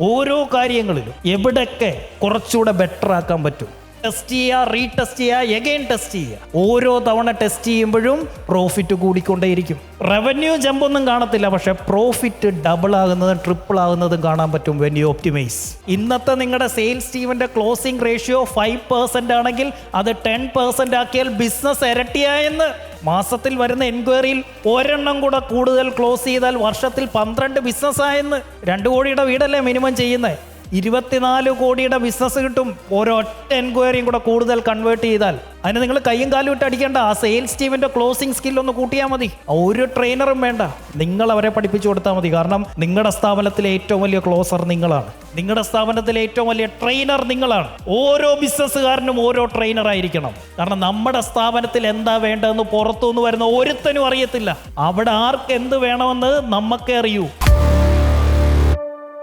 ഓരോ കാര്യങ്ങളിലും എവിടെയൊക്കെ കുറച്ചുകൂടെ ബെറ്റർ ആക്കാൻ പറ്റും. ടെസ്റ്റ് ചെയ്യുക റീടെസ്റ്റ് ചെയ്യുക എഗെയിൻ ടെസ്റ്റ് ചെയ്യുക. ഓരോ തവണ ടെസ്റ്റ് ചെയ്യുമ്പോഴും പ്രോഫിറ്റ് കൂടിക്കൊണ്ടേയിരിക്കും. റവന്യൂ ജമ്പൊന്നും കാണത്തില്ല പക്ഷെ പ്രോഫിറ്റ് ഡബിൾ ആകുന്നതും ട്രിപ്പിൾ ആകുന്നതും കാണാൻ പറ്റും വെൻ യു ഒപ്റ്റിമൈസ് ഇന്നത്തെ നിങ്ങളുടെ സെയിൽസ് ടീമിന്റെ ക്ലോസിംഗ് റേഷ്യോ ഫൈവ് പെർസെന്റ് ആണെങ്കിൽ അത് ടെൻ പെർസെന്റ് ആക്കിയാൽ ബിസിനസ് ഇരട്ടിയായെന്ന്. മാസത്തിൽ വരുന്ന എൻക്വയറിയിൽ ഒരെണ്ണം കൂടെ കൂടുതൽ ക്ലോസ് ചെയ്താൽ വർഷത്തിൽ പന്ത്രണ്ട് ബിസിനസ് ആയെന്ന് രണ്ട് കോടിയുടെ വീടല്ലേ മിനിമം ചെയ്യുന്നത് ഇരുപത്തിനാല് കോടിയുടെ ബിസിനസ് കിട്ടും. ഒരൊറ്റ എൻക്വയറിയും കൂടെ കൂടുതൽ കൺവേർട്ട് ചെയ്താൽ. അതിന് നിങ്ങൾ കയ്യും കാലും ഇട്ട് അടിക്കേണ്ട. ആ സെയിൽസ് ടീമിന്റെ ക്ലോസിംഗ് സ്കിൽ ഒന്ന് കൂട്ടിയാൽ മതി. ഒരു ട്രെയിനറും വേണ്ട. നിങ്ങൾ അവരെ പഠിപ്പിച്ചു കൊടുത്താൽ മതി. കാരണം നിങ്ങളുടെ സ്ഥാപനത്തിലെ ഏറ്റവും വലിയ ക്ലോസർ നിങ്ങളാണ്. നിങ്ങളുടെ സ്ഥാപനത്തിലെ ഏറ്റവും വലിയ ട്രെയിനർ നിങ്ങളാണ്. ഓരോ ബിസിനസ്സുകാരനും ഓരോ ട്രെയിനർ ആയിരിക്കണം. കാരണം നമ്മുടെ സ്ഥാപനത്തിൽ എന്താ വേണ്ടതെന്ന് പുറത്തുനിന്ന് വരുന്ന ഒരുത്തനും അറിയത്തില്ല. അവിടെ ആർക്ക് എന്ത് വേണമെന്ന് നമുക്കേ അറിയൂ.